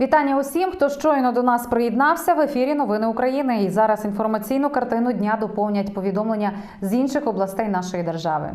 Вітання усім, хто щойно до нас приєднався в ефірі Новини України. І зараз інформаційну картину дня доповнять повідомлення з інших областей нашої держави.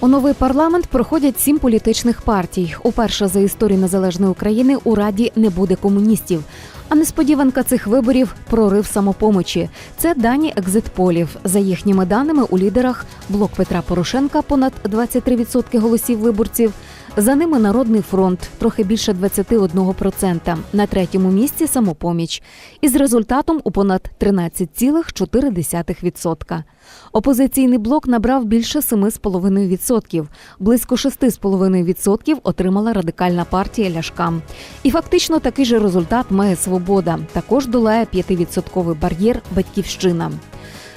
У новий парламент проходять сім політичних партій. Уперше за історію незалежної України у раді не буде комуністів. А несподіванка цих виборів прорив самопомочі. Це дані екзитполів. За їхніми даними, у лідерах блок Петра Порошенка понад 23% голосів виборців. За ними Народний фронт трохи більше 21%. На третьому місці самопоміч із результатом у понад 13,4%. Опозиційний блок набрав більше 7,5%. Близько 6,5% отримала радикальна партія Ляшка. І фактично такий же результат має свобода. Також долає 5% бар'єр Батьківщина.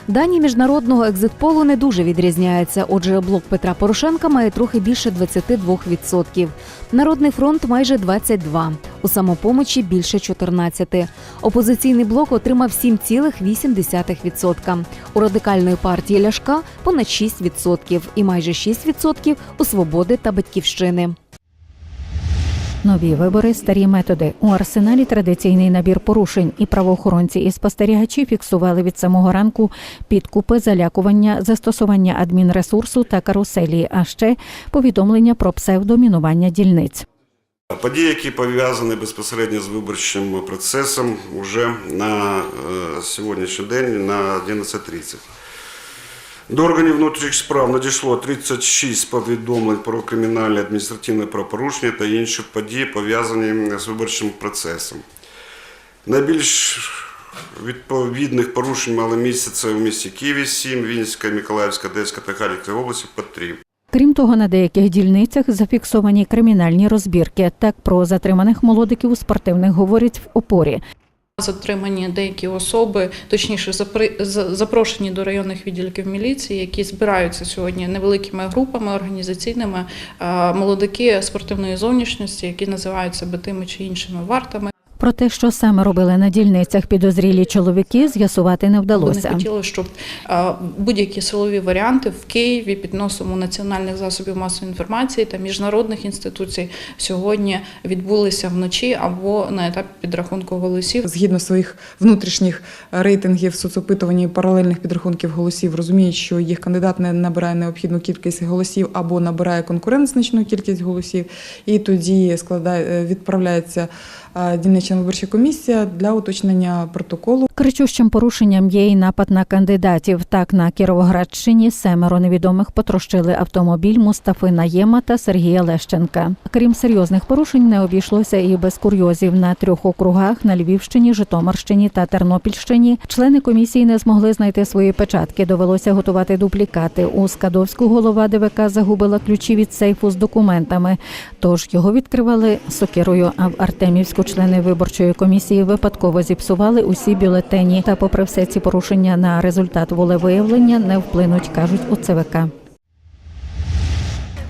Дані міжнародного екзитполу не дуже відрізняються. Отже, блок Петра Порошенка має трохи більше 22%. Народний фронт майже 22%. У самопомочі більше 14%. Опозиційний блок отримав 7,8%. У радикальної партії Ляшка понад 6% і майже 6% у свободи та батьківщини. Нові вибори, старі методи. У арсеналі традиційний набір порушень, і правоохоронці і спостерігачі фіксували від самого ранку підкупи, залякування, застосування адмінресурсу та каруселі, а ще повідомлення про псевдомінування дільниць. Події, які пов'язані безпосередньо з виборчим процесом, вже на е, сьогоднішній день на 11.30. До органів внутрішніх справ надійшло 36 повідомлень про кримінальне адміністративне правопорушення та інші події, пов'язані з виборчим процесом. Найбільш відповідних порушень мали місце це у місті Києві 7, Вінницька, Миколаївська, Одеська та Харківська області по 3. Крім того, на деяких дільницях зафіксовані кримінальні розбірки. Так про затриманих молодиків у спортивних говорять в опорі. Затримані деякі особи, точніше, запрошені до районних відділків міліції, які збираються сьогодні невеликими групами організаційними молодики спортивної зовнішності, які називають себе тими чи іншими вартами. Про те, що саме робили на дільницях підозрілі чоловіки, з'ясувати не вдалося. Вони хотіли, щоб будь-які силові варіанти в Києві під носом національних засобів масової інформації та міжнародних інституцій сьогодні відбулися вночі або на етапі підрахунку голосів. Згідно своїх внутрішніх рейтингів соцопитувань і паралельних підрахунків голосів, розуміють, що їх кандидат не набирає необхідну кількість голосів або набирає конкурент значну кількість голосів, і тоді складає відправляється дільнична виборча комісія для уточнення протоколу. Кричущим порушенням є і напад на кандидатів. Так, на Кіровоградщині семеро невідомих потрощили автомобіль Мустафи Наєма та Сергія Лещенка. Крім серйозних порушень, не обійшлося і без курйозів на трьох округах на Львівщині, Житомирщині та Тернопільщині. Члени комісії не змогли знайти свої печатки. Довелося готувати дуплікати. У Скадовську голова ДВК загубила ключі від сейфу з документами. Тож його відкривали сокирою. А в Артемівську члени виборчої комісії випадково зіпсували усі бюлетені. Та, попри все ці порушення на результат волевиявлення не вплинуть, кажуть у ЦВК.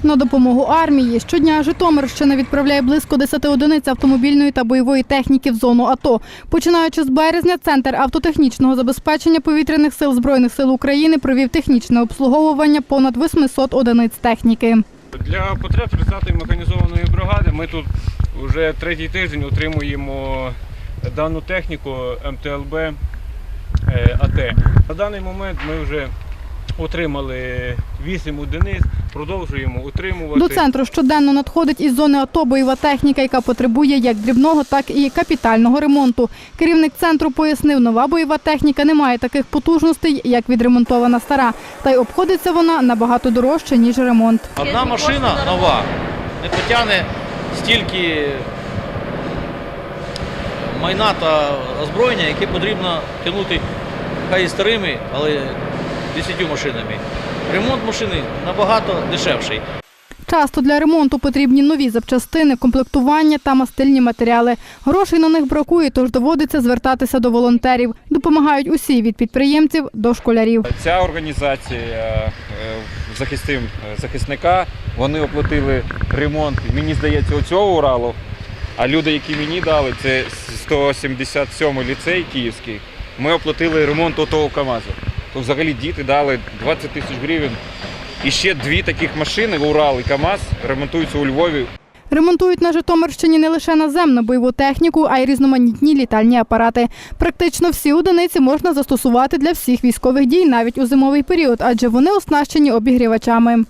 На допомогу армії щодня Житомирщина відправляє близько 10 одиниць автомобільної та бойової техніки в зону АТО. Починаючи з березня, центр автотехнічного забезпечення повітряних сил збройних сил України провів технічне обслуговування понад 800 одиниць техніки. Для потреб 30-ї механізованої бригади ми тут вже третій тиждень отримуємо дану техніку МТЛБ е, АТ. На даний момент ми вже отримали 8 одиниць, продовжуємо утримувати. До центру щоденно надходить із зони АТО бойова техніка, яка потребує як дрібного, так і капітального ремонту. Керівник центру пояснив, нова бойова техніка не має таких потужностей, як відремонтована стара, та й обходиться вона набагато дорожче ніж ремонт. Одна машина нова не потягне стільки майна та озброєння, яке потрібно тягнути хай і старими, але 10 машинами. Ремонт машини набагато дешевший. Часто для ремонту потрібні нові запчастини, комплектування та мастильні матеріали. Грошей на них бракує, тож доводиться звертатися до волонтерів. Допомагають усі від підприємців до школярів. Ця організація захистим е, захисника. Вони оплатили ремонт. Мені здається, оцього Уралу. А люди, які мені дали, це 177 ліцей київський. Ми оплатили ремонт отого КАМАЗу. То взагалі діти дали 20 тисяч гривень. І ще дві таких машини Урал і КАМАЗ ремонтуються у Львові. Ремонтують на Житомирщині не лише наземну бойову техніку, а й різноманітні літальні апарати. Практично всі одиниці можна застосувати для всіх військових дій навіть у зимовий період, адже вони оснащені обігрівачами.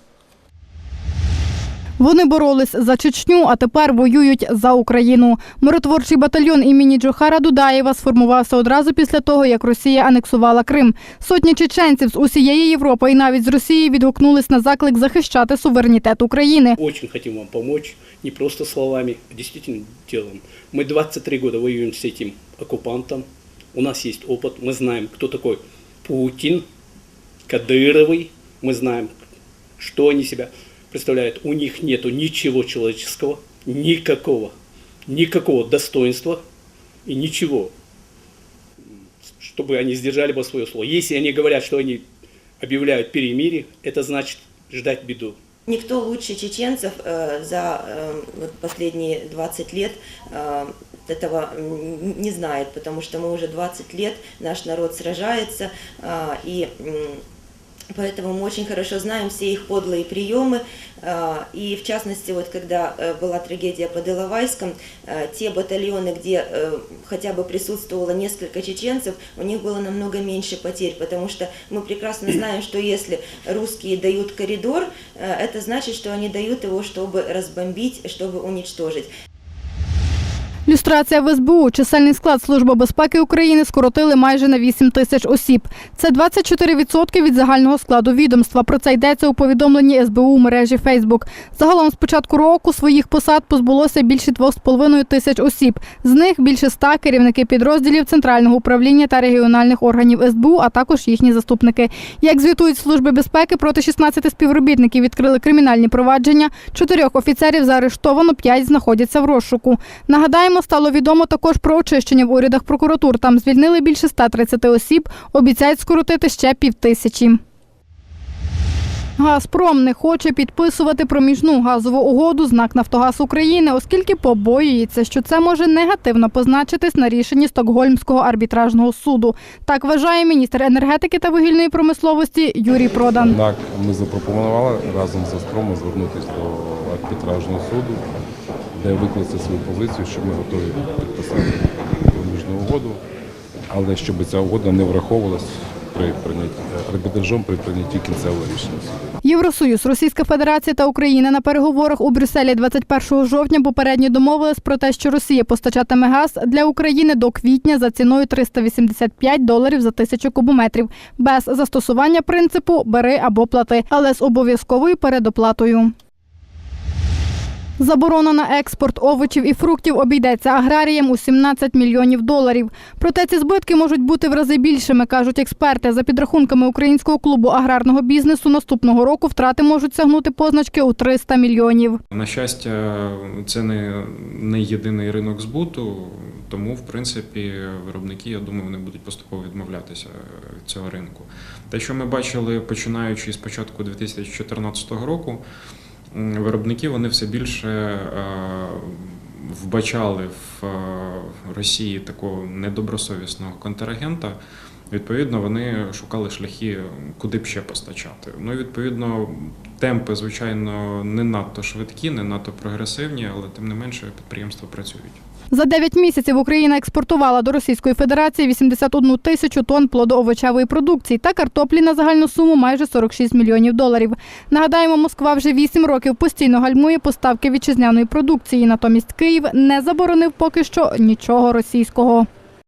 Вони боролись за Чечню, а тепер воюють за Україну. Миротворчий батальйон імені Джохара Дудаєва сформувався одразу після того, як Росія анексувала Крим. Сотні чеченців з усієї Європи і навіть з Росії відгукнулись на заклик захищати суверенітет України. Очень хотим вам помочь, не просто словами, а действительно делом. Мы 23 года воюем с этим оккупантом, у нас есть опыт, мы знаем, кто такой Путин, Кадыровый, мы знаем, что они себя представляют. У них нету ничего человеческого, никакого, никакого достоинства и ничего, чтобы они сдержали бы свое слово. Если они говорят, что они объявляют перемирие, это значит ждать беду. Никто лучше чеченцев э, за э, вот последние 20 лет э, этого не знает, потому что мы уже 20 лет, наш народ сражается, э, и м, поэтому мы очень хорошо знаем все их подлые приемы. Э, и в частности, вот когда э, была трагедия под Иловайском, э, те батальоны, где э, хотя бы присутствовало несколько чеченцев, у них было намного меньше потерь, потому что мы прекрасно знаем, что если русские дают коридор, э, это значит, что они дают его, чтобы разбомбить, чтобы уничтожить. Люстрація в СБУ. Чисельний склад Служби безпеки України скоротили майже на 8 тисяч осіб. Це 24% від загального складу відомства. Про це йдеться у повідомленні СБУ у мережі Фейсбук. Загалом з початку року своїх посад позбулося більше 2,5 тисяч осіб. З них більше 100 – керівники підрозділів Центрального управління та регіональних органів СБУ, а також їхні заступники. Як звітують служби безпеки, проти 16 співробітників відкрили кримінальні провадження. Чотирьох офіцерів заарештовано, п'ять знаходяться в розшуку. Нагадаємо, стало відомо також про очищення в урядах прокуратур. Там звільнили більше 130 осіб, обіцяють скоротити ще півтисячі. Газпром не хоче підписувати проміжну газову угоду з НАК «Нафтогаз України», оскільки побоюється, що це може негативно позначитись на рішенні Стокгольмського арбітражного суду. Так вважає міністр енергетики та вугільної промисловості Юрій Продан. Однак ми запропонували разом з Газпромом звернутися до арбітражного суду, викласти свою позицію, що ми готові підписати проміжну угоду, але щоб ця угода не враховувалась при прийнятті арбітражом при прийнятті кінцевого рішення. Євросоюз, Російська Федерація та Україна на переговорах у Брюсселі 21 жовтня попередньо домовились про те, що Росія постачатиме газ для України до квітня за ціною 385 доларів за тисячу кубометрів, без застосування принципу бери або плати, але з обов'язковою передоплатою. Заборона на експорт овочів і фруктів обійдеться аграріям у 17 мільйонів доларів. Проте ці збитки можуть бути в рази більшими, кажуть експерти. За підрахунками українського клубу аграрного бізнесу, наступного року втрати можуть сягнути позначки у 300 мільйонів. На щастя, це не, не єдиний ринок збуту, тому, в принципі, виробники, я думаю, вони будуть поступово відмовлятися від цього ринку. Те, що ми бачили, починаючи з початку 2014 року, виробники вони все більше е, вбачали в е, Росії такого недобросовісного контрагента. Відповідно, вони шукали шляхи, куди б ще постачати. Ну, і, відповідно, темпи, звичайно, не надто швидкі, не надто прогресивні, але тим не менше підприємства працюють. За 9 місяців Україна експортувала до Російської Федерації 81 тисячу тонн плодоовочевої продукції та картоплі на загальну суму майже 46 мільйонів доларів. Нагадаємо, Москва вже 8 років постійно гальмує поставки вітчизняної продукції. Натомість Київ не заборонив поки що нічого російського.